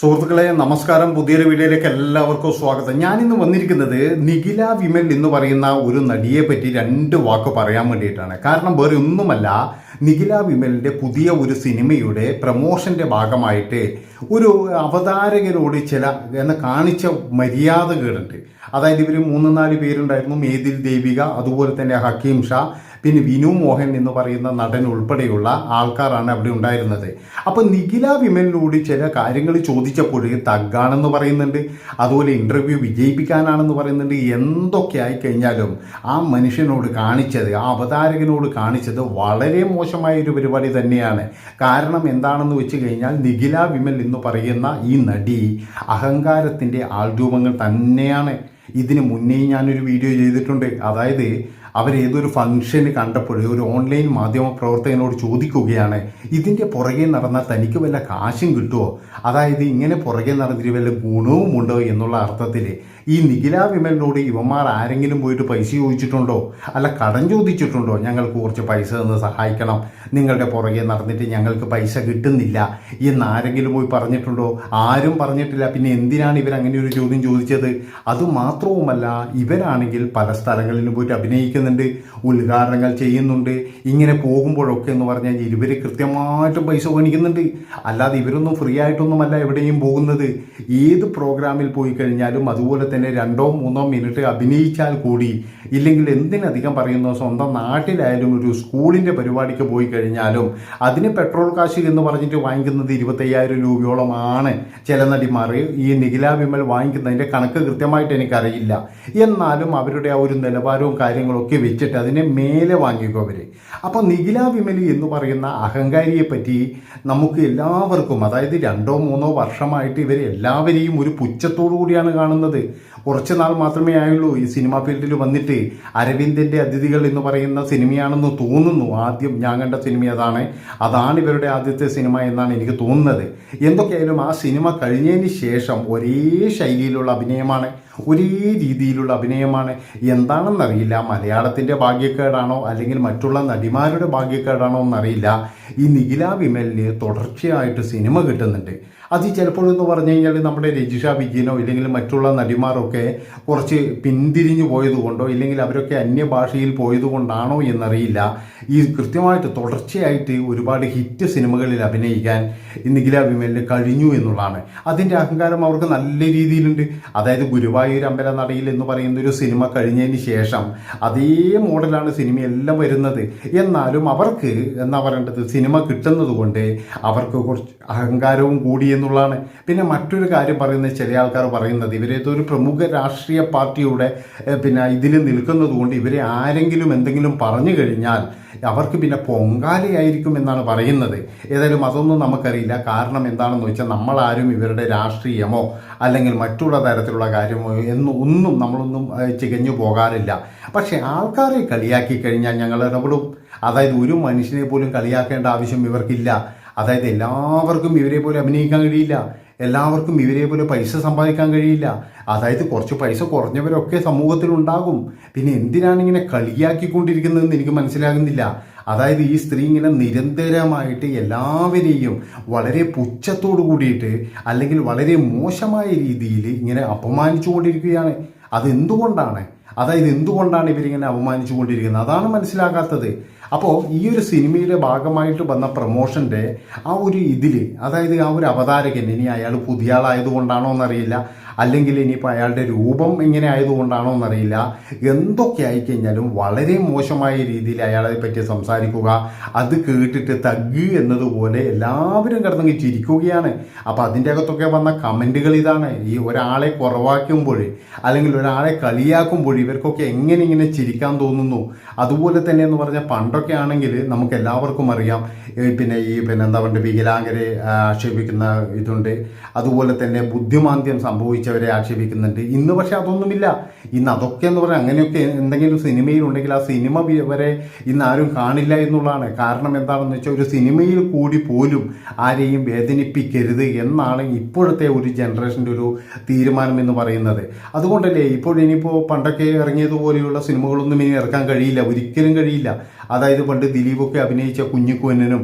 സുഹൃത്തുക്കളെ നമസ്കാരം. പുതിയൊരു വീഡിയോയിലേക്ക് എല്ലാവർക്കും സ്വാഗതം. ഞാനിന്ന് വന്നിരിക്കുന്നത് നിഖില വിമൽ എന്ന് പറയുന്ന ഒരു നടിയെ പറ്റി രണ്ട് വാക്ക് പറയാൻ വേണ്ടിയിട്ടാണ്. കാരണം വേറെ ഒന്നുമല്ല നിഖില വിമലിന്റെ പുതിയ ഒരു സിനിമയുടെ പ്രമോഷന്റെ ഭാഗമായിട്ട് ഒരു അവതാരകരോട് ചില എന്ന കാണിച്ച മര്യാദകളുണ്ട് അതായത് ഇവർ മൂന്ന് നാല് പേരുണ്ടായിരുന്നു. മേതിൽ ദേവിക അതുപോലെ തന്നെ ഹക്കീം ഷാ. പിന്നെ വിനു മോഹൻ എന്ന് പറയുന്ന നടൻ ഉൾപ്പെടെയുള്ള ആൾക്കാരാണ് അവിടെ ഉണ്ടായിരുന്നത്. അപ്പോൾ നിഖില വിമലിനോട് ചില കാര്യങ്ങൾ ചോദിച്ചപ്പോൾ തഗ്ഗാണെന്ന് പറയുന്നുണ്ട്. അതുപോലെ ഇന്റർവ്യൂ വിജയിപ്പിക്കാനാണെന്ന് പറയുന്നുണ്ട്. എന്തൊക്കെ ആയി കഴിഞ്ഞാലും ആ മനുഷ്യനോട് കാണിച്ചത് ആ അവതാരകനോട് കാണിച്ചത് വളരെ മോശമായ ഒരു പരിപാടി തന്നെയാണ്. കാരണം എന്താണെന്ന് വെച്ച് കഴിഞ്ഞാൽ നിഖില വിമൽ എന്ന് പറയുന്ന ഈ നടി അഹങ്കാരത്തിന്റെ ആൾരൂപങ്ങൾ തന്നെയാണ്. ഇതിന് മുന്നേ ഞാനൊരു വീഡിയോ ചെയ്തിട്ടുണ്ട്. അതായത് അവരേതൊരു ഫംഗ്ഷന് കണ്ടപ്പോൾ ഒരു ഓൺലൈൻ മാധ്യമ പ്രവർത്തകനോട് ചോദിക്കുകയാണ് ഇതിന്റെ പുറകെ നടന്നാൽ തനിക്ക് വല്ല കാശും കിട്ടുമോ അതായത് ഇങ്ങനെ പുറകെ നടന്നിട്ട് വല്ല ഗുണവും ഉണ്ടോ എന്നുള്ള അർത്ഥത്തിൽ ഈ നിഖില വിമലിനോട് ഇവന്മാർ ആരെങ്കിലും പോയിട്ട് പൈസ ചോദിച്ചിട്ടുണ്ടോ? അല്ല കടം ചോദിച്ചിട്ടുണ്ടോ? ഞങ്ങൾക്ക് കുറച്ച് പൈസ തന്ന് സഹായിക്കണം. നിങ്ങളുടെ പുറകെ നടന്നിട്ട് ഞങ്ങൾക്ക് പൈസ കിട്ടുന്നില്ല എന്ന് ആരെങ്കിലും പോയി പറഞ്ഞിട്ടുണ്ടോ? ആരും പറഞ്ഞിട്ടില്ല. പിന്നെ എന്തിനാണ് ഇവർ അങ്ങനെ ഒരു ചോദ്യം ചോദിച്ചത്? അതുമാത്രവുമല്ല ഇവരാണെങ്കിൽ പല സ്ഥലങ്ങളിലും പോയിട്ട് അഭിനയിക്കുന്നുണ്ട് ഉദ്ഘാടനങ്ങൾ ചെയ്യുന്നുണ്ട്. ഇങ്ങനെ പോകുമ്പോഴൊക്കെ എന്ന് പറഞ്ഞാൽ ഇവർ കൃത്യമായിട്ടും പൈസ മേടിക്കുന്നുണ്ട്. അല്ലാതെ ഇവരൊന്നും ഫ്രീ ആയിട്ടൊന്നുമല്ല എവിടെയും പോകുന്നത്. ഏത് പ്രോഗ്രാമിൽ പോയി കഴിഞ്ഞാലും അതുപോലെ തന്നെ രണ്ടോ മൂന്നോ മിനിറ്റ് അഭിനയിച്ചാൽ കൂടി ഇല്ലെങ്കിൽ എന്തിനധികം പറയുന്നു സ്വന്തം നാട്ടിലായാലും ഒരു സ്കൂളിന്റെ പരിപാടിക്ക് പോയി കഴിഞ്ഞാലും അതിന് പെട്രോൾ കാശ് എന്ന് പറഞ്ഞിട്ട് വാങ്ങിക്കുന്നത് ഇരുപത്തയ്യായിരം രൂപയോളമാണ് ചില നടിമാർ ഈ നിഖില വിമൽ വാങ്ങിക്കുന്നതിന്റെ കണക്ക് കൃത്യമായിട്ട് എനിക്കറിയില്ല. എന്നാലും അവരുടെ ആ ഒരു നിലവാരവും കാര്യങ്ങളൊക്കെ വെച്ചിട്ട് അതിനെ മേലെ വാങ്ങിക്കും അവർ അപ്പോൾ നിഖില വിമലി എന്ന് പറയുന്ന അഹങ്കാരിയെ പറ്റി നമുക്ക് എല്ലാവർക്കും അതായത് രണ്ടോ മൂന്നോ വർഷമായിട്ട് ഇവർ എല്ലാവരെയും ഒരു പുച്ഛത്തോടു കൂടിയാണ് കാണുന്നത്. കുറച്ച് നാൾ മാത്രമേ ആയുള്ളൂ ഈ സിനിമാ ഫീൽഡിൽ വന്നിട്ട് അരവിന്ദന്റെ അതിഥികൾ എന്ന് പറയുന്ന സിനിമയാണെന്ന് തോന്നുന്നു. ആദ്യം ഞാൻ കണ്ട സിനിമ അതാണ്. അതാണ് ഇവരുടെ ആദ്യത്തെ സിനിമ എന്നാണ് എനിക്ക് തോന്നുന്നത്. എന്തൊക്കെയായാലും ആ സിനിമ കഴിഞ്ഞതിന് ശേഷം ഒരേ ശൈലിയിലുള്ള അഭിനയമാണ് ഒരേ രീതിയിലുള്ള അഭിനയമാണ്. എന്താണെന്നറിയില്ല. മലയാളത്തിന്റെ ഭാഗ്യക്കേടാണോ അല്ലെങ്കിൽ മറ്റുള്ള നടിമാരുടെ ഭാഗ്യക്കേടാണോ എന്നറിയില്ല. ഈ നിഖില വിമലിന് തുടർച്ചയായിട്ട് സിനിമ കിട്ടുന്നുണ്ട്. അത് ചിലപ്പോഴെന്ന് പറഞ്ഞു കഴിഞ്ഞാൽ നമ്മുടെ രജിഷ വിജയനോ ഇല്ലെങ്കിൽ മറ്റുള്ള നടിമാരൊക്കെ കുറച്ച് പിന്തിരിഞ്ഞു പോയതുകൊണ്ടോ ഇല്ലെങ്കിൽ അവരൊക്കെ അന്യഭാഷയിൽ പോയതുകൊണ്ടാണോ എന്നറിയില്ല. ഈ കൃത്യമായിട്ട് തുടർച്ചയായിട്ട് ഒരുപാട് ഹിറ്റ് സിനിമകളിൽ അഭിനയിക്കാൻ നിഖില വിമലിന് കഴിഞ്ഞു എന്നുള്ളതാണ്. അതിന്റെ അഹങ്കാരം അവർക്ക് നല്ല രീതിയിലുണ്ട്. അതായത് ഗുരുവായൂർ അമ്പല നടയിൽ എന്ന് പറയുന്ന ഒരു സിനിമ കഴിഞ്ഞതിന് ശേഷം അതേ മോഡലാണ് സിനിമയെല്ലാം വരുന്നത്. എന്നാലും അവർക്ക് എന്നാ പറയേണ്ടത്? സിനിമ കിട്ടുന്നത് കൊണ്ട് അവർക്ക് കുറച്ച് അഹങ്കാരവും കൂടി എന്നുള്ളതാണ്. പിന്നെ മറ്റൊരു കാര്യം പറയുന്നത് ചില ആൾക്കാർ പറയുന്നത് ഇവരേതോ ഒരു പ്രമുഖ രാഷ്ട്രീയ പാർട്ടിയുടെ പിന്നെ ഇതിൽ നിൽക്കുന്നത് കൊണ്ട് ഇവരെ ആരെങ്കിലും എന്തെങ്കിലും പറഞ്ഞു കഴിഞ്ഞാൽ അവർക്ക് പിന്നെ പൊങ്കാലയായിരിക്കും എന്നാണ് പറയുന്നത്. ഏതായാലും അതൊന്നും നമുക്കറിയില്ല. കാരണം എന്താണെന്ന് വെച്ചാൽ നമ്മളാരും ഇവരുടെ രാഷ്ട്രീയമോ അല്ലെങ്കിൽ മറ്റുള്ള തരത്തിലുള്ള കാര്യമോ എന്നും ഒന്നും നമ്മളൊന്നും ചികഞ്ഞു പോകാറില്ല. പക്ഷേ ആൾക്കാരെ കളിയാക്കി കഴിഞ്ഞാൽ ഞങ്ങൾ ഇടപെടും. അതായത് ഒരു മനുഷ്യനെ പോലും കളിയാക്കേണ്ട ആവശ്യം ഇവർക്കില്ല. അതായത് എല്ലാവർക്കും ഇവരെ പോലെ അഭിനയിക്കാൻ കഴിയില്ല. എല്ലാവർക്കും ഇവരെ പോലെ പൈസ സമ്പാദിക്കാൻ കഴിയില്ല. അതായത് കുറച്ച് പൈസ കുറഞ്ഞവരൊക്കെ സമൂഹത്തിലുണ്ടാകും. പിന്നെ എന്തിനാണ് ഇങ്ങനെ കളിയാക്കിക്കൊണ്ടിരിക്കുന്നതെന്ന് എനിക്ക് മനസ്സിലാകുന്നില്ല. അതായത് ഈ സ്ത്രീ ഇങ്ങനെ നിരന്തരമായിട്ട് എല്ലാവരെയും വളരെ പുച്ഛത്തോടു കൂടിയിട്ട് അല്ലെങ്കിൽ വളരെ മോശമായ രീതിയിൽ ഇങ്ങനെ അപമാനിച്ചുകൊണ്ടിരിക്കുകയാണ്. അതെന്തുകൊണ്ടാണ്? അതായത് എന്തുകൊണ്ടാണ് ഇവരിങ്ങനെ അപമാനിച്ചുകൊണ്ടിരിക്കുന്നത്? അതാണ് മനസ്സിലാകാത്തത്. അപ്പോൾ ഈ ഒരു സിനിമയുടെ ഭാഗമായിട്ട് വന്ന പ്രൊമോഷന്റെ ആ ഒരു ഇതിൽ അതായത് ആ ഒരു അവതാരകൻ ഇനി അയാൾ പുതിയ ആളായതുകൊണ്ടാണോ എന്നറിയില്ല. അല്ലെങ്കിൽ ഇനിയിപ്പോൾ അയാളുടെ രൂപം ഇങ്ങനെ ആയതുകൊണ്ടാണോ എന്നറിയില്ല. എന്തൊക്കെ ആയിക്കഴിഞ്ഞാലും വളരെ മോശമായ രീതിയിൽ അയാളെ പറ്റി സംസാരിക്കുക അത് കേട്ടിട്ട് തഗ് എന്നതുപോലെ എല്ലാവരും കിടന്നെങ്കിൽ ചിരിക്കുകയാണ്. അപ്പോൾ അതിന്റെ അകത്തൊക്കെ വന്ന കമന്റുകൾ ഇതാണ്. ഈ ഒരാളെ കുറവാക്കുമ്പോൾ അല്ലെങ്കിൽ ഒരാളെ കളിയാക്കുമ്പോൾ ഇവർക്കൊക്കെ എങ്ങനെ ഇങ്ങനെ ചിരിക്കാൻ തോന്നുന്നു? അതുപോലെ തന്നെ എന്ന് പറഞ്ഞാൽ പണ്ടൊക്കെ ആണെങ്കിൽ നമുക്ക് എല്ലാവർക്കും അറിയാം. പിന്നെ ഈ പിന്നെ എന്താ പറയുക വികലാംഗരെ ആക്ഷേപിക്കുന്ന ഇതുണ്ട്. അതുപോലെ തന്നെ ബുദ്ധിമാന്ദ്യം സംഭവിച്ചവരെ ആക്ഷേപിക്കുന്നുണ്ട്. ഇന്ന് പക്ഷെ അതൊന്നുമില്ല. ഇന്ന് അതൊക്കെ എന്ന് പറഞ്ഞാൽ അങ്ങനെയൊക്കെ എന്തെങ്കിലും സിനിമയിലുണ്ടെങ്കിൽ ആ സിനിമ വരെ ഇന്ന് ആരും കാണില്ല എന്നുള്ളതാണ്. കാരണം എന്താണെന്ന് വെച്ചാൽ ഒരു സിനിമയിൽ കൂടി പോലും ആരെയും വേദനിപ്പിക്കരുത് എന്നാണ് ഇപ്പോഴത്തെ ഒരു ജനറേഷന്റെ ഒരു തീരുമാനം എന്ന് പറയുന്നത്. അതുകൊണ്ടല്ലേ ഇപ്പോൾ ഇനിയിപ്പോൾ പണ്ടൊക്കെ ഇറങ്ങിയതുപോലെയുള്ള സിനിമകളൊന്നും ഇനി ഇറക്കാൻ കഴിയില്ല. ഒരിക്കലും കഴിയില്ല. അതായത് പണ്ട് ദിലീപൊക്കെ അഭിനയിച്ച കുഞ്ഞിക്കുവനും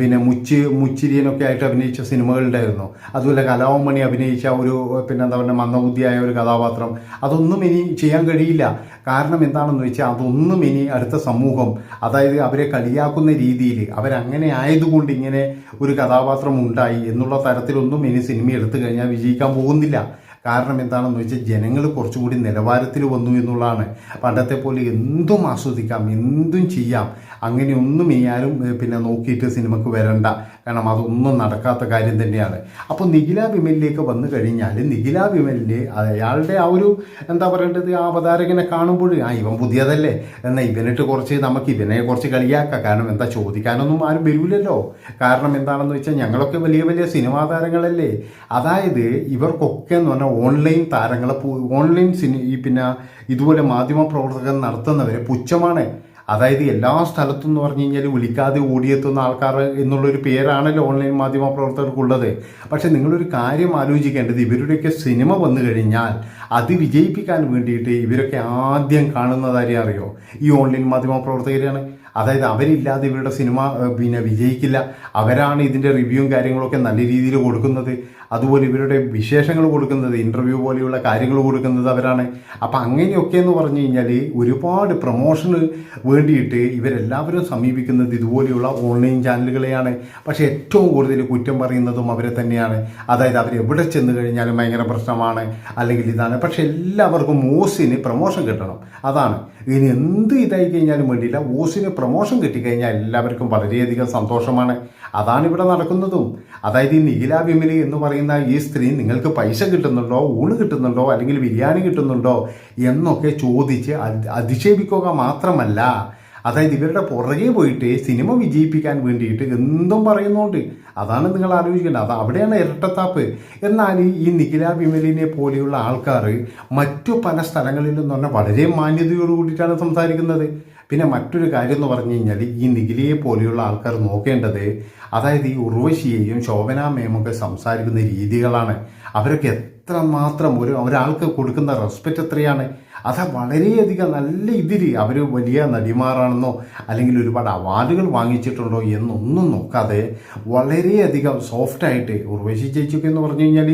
പിന്നെ മുച്ചി മുച്ചിരിയനൊക്കെ ആയിട്ട് അഭിനയിച്ച സിനിമകളുണ്ടായിരുന്നു അതുപോലെ കലാവമണി അഭിനയിച്ച ഒരു പിന്നെ എന്താ പറയുക മന്ദബുദ്ധിയായ ഒരു കഥാപാത്രം. അതൊന്നും ഇനി ചെയ്യാൻ കഴിയില്ല. കാരണം എന്താണെന്ന് വെച്ചാൽ അതൊന്നും ഇനി അടുത്ത സമൂഹം അതായത് അവരെ കളിയാക്കുന്ന രീതിയിൽ അവരങ്ങനെ ആയതുകൊണ്ട് ഇങ്ങനെ ഒരു കഥാപാത്രം ഉണ്ടായി എന്നുള്ള തരത്തിലൊന്നും ഇനി സിനിമ എടുത്തു കഴിഞ്ഞാൽ വിജയിക്കാൻ പോകുന്നില്ല. കാരണം എന്താണെന്ന് വെച്ചാൽ ജനങ്ങൾ കുറച്ചും കൂടി നിലവാരത്തിൽ വന്നു എന്നുള്ളതാണ്. പണ്ടത്തെ പോലെ എന്തും ആസ്വദിക്കാം എന്തും ചെയ്യാം. അങ്ങനെയൊന്നും ആരും പിന്നെ നോക്കിയിട്ട് സിനിമക്ക് വരണ്ട. കാരണം അതൊന്നും നടക്കാത്ത കാര്യം തന്നെയാണ്. അപ്പോൾ നിഖില വിമലിലേക്ക് വന്നു കഴിഞ്ഞാൽ നിഖില വിമലിന്റെ അയാളുടെ ആ ഒരു എന്താ പറയേണ്ടത്? ആ അവതാരകനെ കാണുമ്പോൾ ആ ഇവൻ പുതിയതല്ലേ. എന്നാൽ ഇവനിട്ട് കുറച്ച് നമുക്ക് ഇവനെ കുറച്ച് കളിയാക്കാം. കാരണം എന്താ ചോദിക്കാനൊന്നും ആരും വരില്ലല്ലോ കാരണം എന്താണെന്ന് വെച്ചാൽ ഞങ്ങളൊക്കെ വലിയ വലിയ സിനിമാ താരങ്ങളല്ലേ. അതായത് ഇവർക്കൊക്കെ എന്ന് പറഞ്ഞാൽ ഓൺലൈൻ താരങ്ങളെ ഓൺലൈൻ സിനി പിന്നെ ഇതുപോലെ മാധ്യമ പ്രവർത്തകർ നടത്തുന്നവരെ പുച്ഛമാണ്. അതായത് എല്ലാ സ്ഥലത്തും എന്ന് പറഞ്ഞു കഴിഞ്ഞാൽ വിളിക്കാതെ ഓടിയെത്തുന്ന ആൾക്കാർ എന്നുള്ളൊരു പേരാണല്ലോ ഓൺലൈൻ മാധ്യമ പ്രവർത്തകർക്കുള്ളത് പക്ഷേ നിങ്ങളൊരു കാര്യം ആലോചിക്കേണ്ടത് ഇവരുടെയൊക്കെ സിനിമ വന്നു കഴിഞ്ഞാൽ അത് വിജയിപ്പിക്കാൻ വേണ്ടിയിട്ട് ഇവരൊക്കെ ആദ്യം കാണുന്നതാരെയും അറിയോ? ഈ ഓൺലൈൻ മാധ്യമ പ്രവർത്തകരെയാണ് അതായത് അവരില്ലാതെ ഇവരുടെ സിനിമ പിന്നെ വിജയിക്കില്ല. അവരാണ് ഇതിന്റെ റിവ്യൂവും കാര്യങ്ങളൊക്കെ നല്ല രീതിയിൽ കൊടുക്കുന്നത്. അതുപോലെ ഇവരുടെ വിശേഷങ്ങൾ കൊടുക്കുന്നത് ഇന്റർവ്യൂ പോലെയുള്ള കാര്യങ്ങൾ കൊടുക്കുന്നത് അവരാണ്. അപ്പം അങ്ങനെയൊക്കെ എന്ന് പറഞ്ഞു കഴിഞ്ഞാൽ ഒരുപാട് പ്രൊമോഷന് വേണ്ടിയിട്ട് ഇവരെല്ലാവരും സമീപിക്കുന്നത് ഇതുപോലെയുള്ള ഓൺലൈൻ ചാനലുകളെയാണ് പക്ഷേ ഏറ്റവും കൂടുതൽ കുറ്റം പറയുന്നതും അവരെ തന്നെയാണ്. അതായത് അവർ എവിടെ ചെന്ന് കഴിഞ്ഞാലും ഭയങ്കര പ്രശ്നമാണ്. അല്ലെങ്കിൽ ഇതാണ്. പക്ഷേ എല്ലാവർക്കും ഓസിന് പ്രൊമോഷൻ കിട്ടണം. അതാണ്. ഇനി എന്ത് ഇതായി കഴിഞ്ഞാലും വേണ്ടിയില്ല. ഓസിന് പ്രൊമോഷൻ കിട്ടിക്കഴിഞ്ഞാൽ എല്ലാവർക്കും വളരെയധികം സന്തോഷമാണ്. അതാണ് ഇവിടെ നടക്കുന്നതും. അതായത് ഈ നിഖില വിമലി എന്ന് പറയുന്ന ഈ സ്ത്രീ നിങ്ങൾക്ക് പൈസ കിട്ടുന്നുണ്ടോ ഊണ് കിട്ടുന്നുണ്ടോ അല്ലെങ്കിൽ ബിരിയാണി കിട്ടുന്നുണ്ടോ എന്നൊക്കെ ചോദിച്ച് അധി- അധിക്ഷേപിക്കുക മാത്രമല്ല. അതായത് ഇവരുടെ പുറകെ പോയിട്ട് സിനിമ വിജയിപ്പിക്കാൻ വേണ്ടിയിട്ട് എന്തും പറയുന്നുണ്ട്. അതാണ് നിങ്ങൾ ആലോചിക്കേണ്ടത്. അത് അവിടെയാണ് ഇരട്ടത്താപ്പ്. എന്നാൽ ഈ നിഖില വിമലിനെ പോലെയുള്ള ആൾക്കാർ മറ്റു പല സ്ഥലങ്ങളിലും എന്ന് പറഞ്ഞാൽ വളരെ മാന്യതയോട് കൂടിയിട്ടാണ് സംസാരിക്കുന്നത്. പിന്നെ മറ്റൊരു കാര്യം എന്ന് പറഞ്ഞു കഴിഞ്ഞാൽ ഈ നിഖിലയെ പോലെയുള്ള ആൾക്കാർ നോക്കേണ്ടത് അതായത് ഈ ഉർവശിയെയും ശോഭനാ മേമൊക്കെ സംസാരിക്കുന്ന രീതികളാണ്. അവരൊക്കെ എത്രമാത്രം ഒരു ഒരാൾക്ക് കൊടുക്കുന്ന റെസ്പെക്റ്റ് എത്രയാണ്? അത് വളരെയധികം നല്ല ഇതിൽ അവർ വലിയ നടിമാരാണെന്നോ അല്ലെങ്കിൽ ഒരുപാട് അവാർഡുകൾ വാങ്ങിച്ചിട്ടുണ്ടോ എന്നൊന്നും നോക്കാതെ വളരെയധികം സോഫ്റ്റായിട്ട് ഉർവശി ചേച്ചിക്ക് എന്ന് പറഞ്ഞു കഴിഞ്ഞാൽ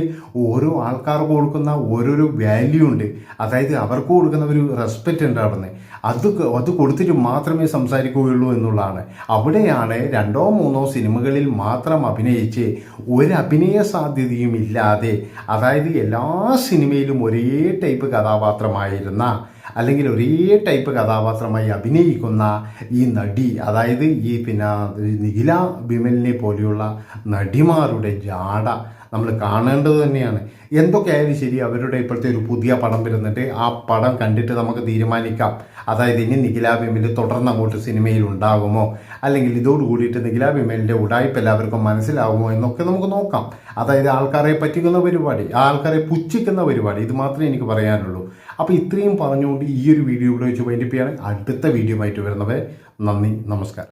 ഓരോ ആൾക്കാർക്ക് കൊടുക്കുന്ന ഓരോരോ വാല്യൂ ഉണ്ട്. അതായത് അവർക്ക് കൊടുക്കുന്ന ഒരു റെസ്പെക്റ്റ് ഉണ്ട് അവിടെ അത് അത് കൊടുത്തിട്ട് മാത്രമേ സംസാരിക്കുകയുള്ളൂ എന്നുള്ളതാണ്. അവിടെയാണ് രണ്ടോ മൂന്നോ സിനിമകളിൽ മാത്രം അഭിനയിച്ച് ഒരഭിനയ സാധ്യതയും ഇല്ലാതെ അതായത് എല്ലാ സിനിമയിലും ഒരേ ടൈപ്പ് കഥാപാത്രമായിരുന്ന അല്ലെങ്കിൽ ഒരേ ടൈപ്പ് കഥാപാത്രമായി അഭിനയിക്കുന്ന ഈ നടി അതായത് ഈ പിന്നെ നിഖില ബിമലിനെ പോലെയുള്ള നടിമാരുടെ ജാട നമ്മൾ കാണേണ്ടത് തന്നെയാണ്. എന്തൊക്കെയായാലും ശരി അവരുടെ ഇപ്പോഴത്തെ ഒരു പുതിയ പടം വരുന്നിട്ട് ആ പടം കണ്ടിട്ട് നമുക്ക് തീരുമാനിക്കാം. അതായത് ഇനി നിഖില തുടർന്ന് അങ്ങോട്ട് സിനിമയിൽ ഉണ്ടാകുമോ? അല്ലെങ്കിൽ ഇതോട് കൂടിയിട്ട് നിഖില ഉടായ്പ എല്ലാവർക്കും മനസ്സിലാകുമോ എന്നൊക്കെ നമുക്ക് നോക്കാം. അതായത് ആൾക്കാരെ പറ്റിക്കുന്ന പരിപാടി ആൾക്കാരെ പുച്ഛിക്കുന്ന പരിപാടി ഇത് മാത്രമേ എനിക്ക് പറയാനുള്ളൂ. അപ്പോൾ ഇത്രയും പറഞ്ഞുകൊണ്ട് ഈ ഒരു വീഡിയോ ഇവിടെ വെച്ച് വൈൻഡിപ്പിയാണ് അടുത്ത വീഡിയോ ആയിട്ട് വരുന്നവരെ നന്ദി നമസ്കാരം.